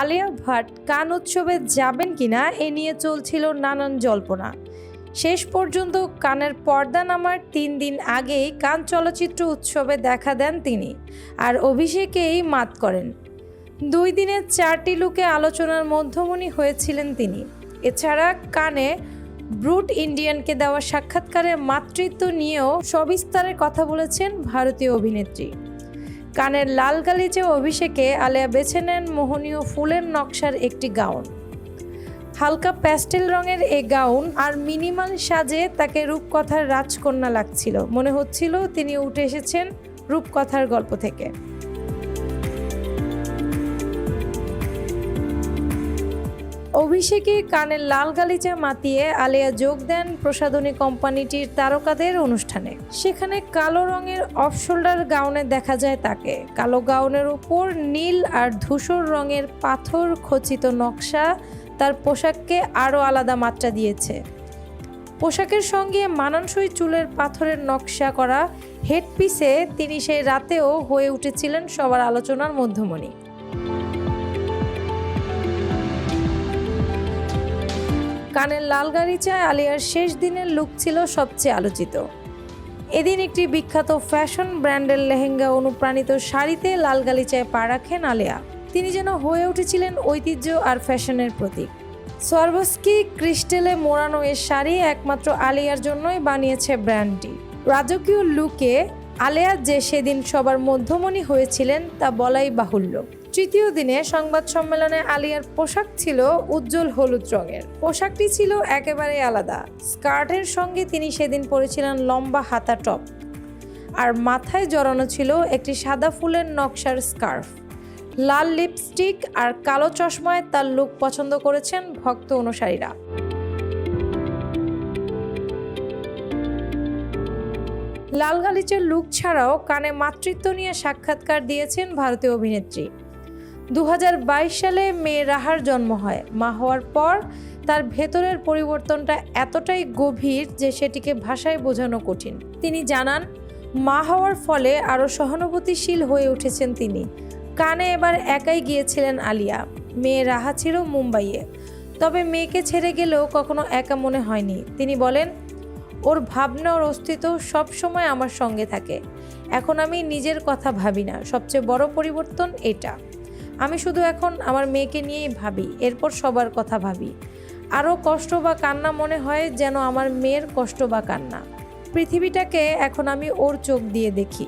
আলিয়া ভাট কান উৎসবে যাবেন কিনা এ নিয়ে চলছিল নানান জল্পনা। শেষ পর্যন্ত কানের পর্দা নামার তিন দিন আগেই কান চলচ্চিত্র উৎসবে দেখা দেন তিনি আর অভিষেকেই মাত করেন। দুই দিনের চারটি লুকে আলোচনার মধ্যমণি হয়েছিলেন তিনি। এছাড়া কানে ব্রুট ইন্ডিয়ানকে দেওয়া সাক্ষাৎকারে মাতৃত্ব নিয়েও সবিস্তারে কথা বলেছেন ভারতীয় অভিনেত্রী। কানের লাল গালিচে অভিষেকে আলেয়া বেছে নেন মোহনীয় ফুলের নকশার একটি গাউন। হালকা প্যাস্টেল রঙের এই গাউন আর মিনিমাল সাজে তাকে রূপকথার রাজকন্যা লাগছিল। মনে হচ্ছিল তিনি উঠে এসেছেন রূপকথার গল্প থেকে। অভিষেকে কানের লাল গালিচা মাতিয়ে আলিয়া যোগ দেন প্রসাধনী কোম্পানিটির তারকাদের অনুষ্ঠানে। সেখানে কালো রঙের অফ শোল্ডার গাউনে দেখা যায় তাকে। কালো গাউনের উপর নীল আর ধূসর রঙের পাথর খচিত নকশা তার পোশাককে আরও আলাদা মাত্রা দিয়েছে। পোশাকের সঙ্গে মানানসই চুলের পাথরের নকশা করা হেডপিসে তিনি সেই রাতেও হয়ে উঠেছিলেন সবার আলোচনার মধ্যমণি। কানের লাল গালিচায় আলিয়ার শেষ দিনের লুক ছিল সবচেয়ে আলোচিত। এদিন একটি বিখ্যাত ফ্যাশন ব্র্যান্ডের লেহেঙ্গা অনুপ্রাণিত শাড়িতে লাল গালিচায় পা রাখেন আলিয়া। তিনি যেন হয়ে উঠেছিলেন ঐতিহ্য আর ফ্যাশনের প্রতীক। সর্বস্কি ক্রিস্টেলে মোড়ানো এ শাড়ি একমাত্র আলিয়ার জন্যই বানিয়েছে ব্র্যান্ডটি। রাজকীয় লুকে আলেয়া যে সেদিন সবার মধ্যমণি হয়েছিলেন তা বলাই বাহুল্য। তৃতীয় দিনে সংবাদ সম্মেলনে আলিয়ার পোশাক ছিল উজ্জ্বল হলুদ রঙের। পোশাকটি ছিল একেবারে আলাদা। স্কার্টের সঙ্গে তিনি সেদিন পরেছিলেন লম্বা হাতা টপ। আর মাথায় জড়ানো ছিল একটি সাদা ফুলের নকশার স্কার্ফ। লাল লিপস্টিক আর কালো চশমায় তার লুক পছন্দ করেছেন ভক্ত অনুসারীরা। লাল গালিচের লুক ছাড়াও কানে মাতৃত্ব নিয়ে সাক্ষাৎকার দিয়েছেন ভারতীয় অভিনেত্রী। দু হাজার বাইশ সালে মেয়ে রাহার জন্ম হয়। মা হওয়ার পর তার ভেতরের পরিবর্তনটা এতটাই গভীর যে সেটিকে ভাষায় বোঝানো কঠিন। তিনি জানান, মা হওয়ার ফলে আরও সহানুভূতিশীল হয়ে উঠেছেন তিনি। কানে এবার একাই গিয়েছিলেন আলিয়া। মেয়ে রাহা ছিল মুম্বাইয়ে। তবে মেয়েকে ছেড়ে গেলেও কখনো একা মনে হয়নি। তিনি বলেন, ওর ভাবনা, ওর অস্তিত্ব সবসময় আমার সঙ্গে থাকে। এখন আমি নিজের কথা ভাবি না। সবচেয়ে বড় পরিবর্তন এটা। আমি শুধু এখন আমার মেয়েকে নিয়েই ভাবি, এরপর সবার কথা ভাবি। আরও কষ্ট বা কান্না মনে হয় যেন আমার মেয়ের কষ্ট বা কান্না। পৃথিবীটাকে এখন আমি ওর চোখ দিয়ে দেখি।